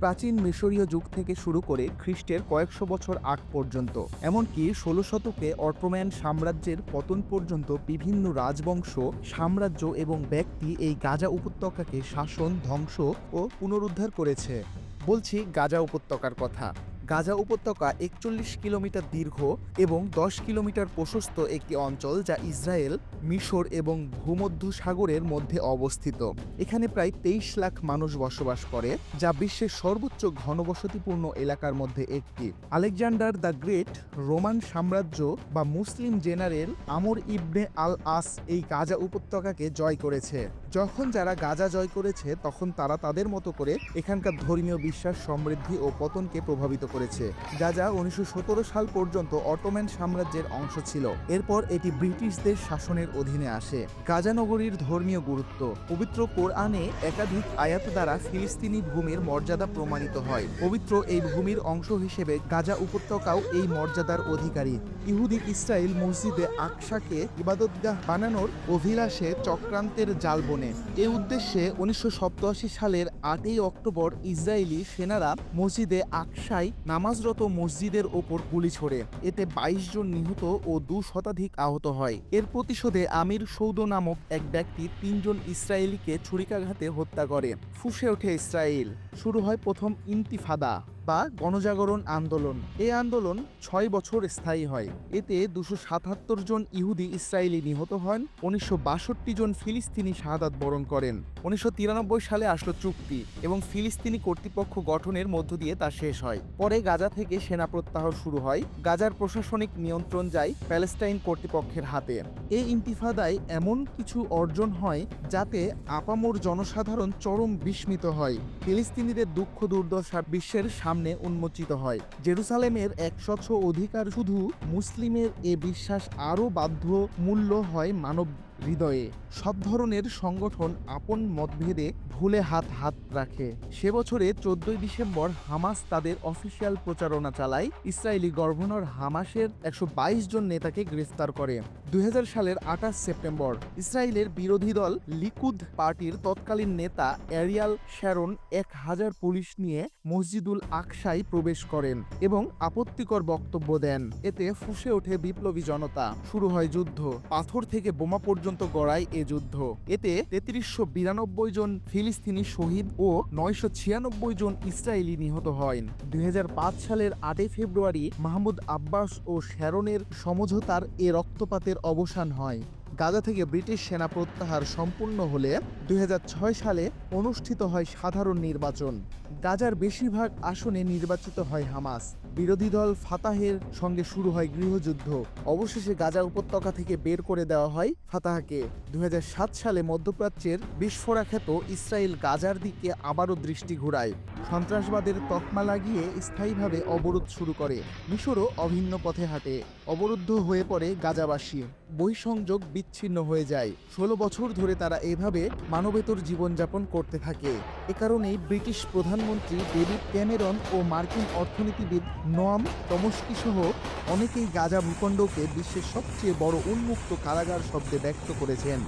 প্রাচীন মিশরীয় যুগ থেকে শুরু করে খ্রিস্টের কয়েকশো বছর আগ পর্যন্ত। এমনকি ষোলো শতকে অটোম্যান সাম্রাজ্যের পতন পর্যন্ত বিভিন্ন রাজবংশ, সাম্রাজ্য এবং ব্যক্তি এই গাজা উপত্যকাকে শাসন, ধ্বংস ও পুনরুদ্ধার করেছে। বলছি গাজা উপত্যকার কথা। গাজা উপত্যকা একচল্লিশ কিলোমিটার দীর্ঘ এবং দশ কিলোমিটার প্রশস্ত একটি অঞ্চল যা ইসরায়েল, মিশর এবং ভূমধ্য সাগরের মধ্যে অবস্থিত। এখানে প্রায় তেইশ লাখ মানুষ বসবাস করে, যা বিশ্বের সর্বোচ্চ ঘনবসতিপূর্ণ এলাকার মধ্যে একটি। আলেকজান্ডার দ্য গ্রেট রোমান সাম্রাজ্য বা মুসলিম জেনারেল আমর ইবনে আল আস এই গাজা উপত্যকাকে জয় করেছে। যখন যারা গাজা জয় করেছে, তখন তারা তাদের মতো করে এখানকার ধর্মীয় বিশ্বাস, সমৃদ্ধি ও পতনকে প্রভাবিত করেছে। গাজা উনিশশো সতেরো সাল পর্যন্ত অটোম্যান সাম্রাজ্যের অংশ ছিল। এরপর এটি ব্রিটিশদের শাসনের অধীনে আসে। গাজা নগরীর ধর্মীয় গুরুত্ব। পবিত্র কোরআনে একাধিক আয়াত দ্বারা ফিলিস্তিনি ভূমির মর্যাদা প্রমাণিত হয়। পবিত্র এই ভূমির অংশ হিসেবে গাজা উপত্যকাও এই মর্যাদার অধিকারী। ইহুদি ইসরায়েল মসজিদে আকসাকে ইবাদতগাহ বানানোর অভিলাষে চক্রান্তের জাল বনে এ উদ্দেশ্যে উনিশশো সালের আটই অক্টোবর ইসরায়েলি সেনারা মসজিদে আকসাই নামাজরত মসজিদের ওপর গুলি ছোড়ে। এতে বাইশ জন নিহত ও দু শতাধিক আহত হয়। এর প্রতিশোধে আমির সৌদ নামক এক ব্যক্তি তিনজন ইসরায়েলিকে ছুরিকাঘাতে হত্যা করে। ফুসে ওঠে ইসরায়েল। শুরু হয় প্রথম ইন্তিফাদা। বা গণজাগরণ আন্দোলন। এই আন্দোলন ছয় বছর স্থায়ী হয়। এতে দুশো সাতাত্তর জন ইহুদি ইসরায়েলি নিহত হন, উনিশশো বাষট্টি জন ফিলিস্তিনি শাহাদাত বরণ করেন। উনিশশো তিরানব্বই সালে আসলো চুক্তি এবং ফিলিস্তিনি কর্তৃপক্ষ গঠনের মধ্য দিয়ে তা শেষ হয়। পরে গাজা থেকে সেনা প্রত্যাহার শুরু হয়। গাজার প্রশাসনিক নিয়ন্ত্রণ যায় প্যালেস্টাইন কর্তৃপক্ষের হাতে। এই ইন্তিফাদায় এমন কিছু অর্জন হয় যাতে আপামোর জনসাধারণ চরম বিস্মিত হয়। ফিলিস্তিনিদের দুঃখ দুর্দশা বিশ্বের সামনে উন্মোচিত হয়। জেরুসালেমের এক স্বচ্ছ অধিকার শুধু মুসলিমের এ বিশ্বাস আরও বাধ্য মূল্য হয় মানব হৃদয়ে। সব ধরনের সংগঠন আপন মতভেদে ভুলে হাত হাত রাখে। সে বছরে চোদ্দই ডিসেম্বর হামাস তাদের অফিসিয়াল প্রচারণা চালায়। ইসরায়েলি গভর্নর হামাসের একশো বাইশ জন নেতাকে গ্রেফতার করে। দুই সালের আঠাশ সেপ্টেম্বর ইসরায়েলের বিরোধী দল লিকুদ পার্টির তৎকালীন নেতা অ্যারিয়াল শ্যারন এক হাজার পুলিশ নিয়ে মসজিদুল আকসাই প্রবেশ করেন এবং আপত্তিকর বক্তব্য দেন। এতে ফুসে ওঠে বিপ্লবী জনতা। শুরু হয় যুদ্ধ। পাথর থেকে বোমা পর্যন্ত গড়ায় এ যুদ্ধ। এতে তেত্রিশশো বিরানব্বই জন ফিলিস্তিনি শহীদ ও নয়শো ছিয়ানব্বই জন ইসরায়েলি নিহত হয় দুই সালের আটই ফেব্রুয়ারি মাহমুদ আব্বাস ও শ্যারনের সমঝোতার এ রক্তপাতের অবসান হয়। গাজা থেকে ব্রিটিশ সেনা প্রত্যাহার সম্পূর্ণ হলে দুই হাজার ছয় সালে অনুষ্ঠিত হয় সাধারণ নির্বাচন। গাজার বেশিরভাগ আসনে নির্বাচিত হয় হামাস। বিরোধী দল ফাতাহের সঙ্গে শুরু হয় গৃহযুদ্ধ। অবশেষে গাজা উপত্যকা থেকে বের করে দেওয়া হয় ফাতাহকে। দুই সালে মধ্যপ্রাচ্যের বিস্ফোরা খ্যাত ইসরায়েল গাজার দিকে আবারও দৃষ্টি ঘোরায়। সন্ত্রাসবাদের তকমা লাগিয়ে স্থায়ীভাবে অবরোধ শুরু করে। মিশরও অভিন্ন পথে হাঁটে। অবরুদ্ধ হয়ে পড়ে গাজাবাসী। বহিঃসংযোগ বিচ্ছিন্ন হয়ে যায়। ষোলো বছর ধরে তারা এভাবে মানবেতর জীবনযাপন করতে থাকে। এ কারণেই ব্রিটিশ প্রধানমন্ত্রী ডেভিড ক্যামেরন ও মার্কিন অর্থনীতিবিদ নোয়াম টমস্কি সহ অনেকেই গাজা ভূখণ্ডকে বিশ্বের সবচেয়ে বড় উন্মুক্ত কারাগার শব্দে ব্যক্ত করেছেন।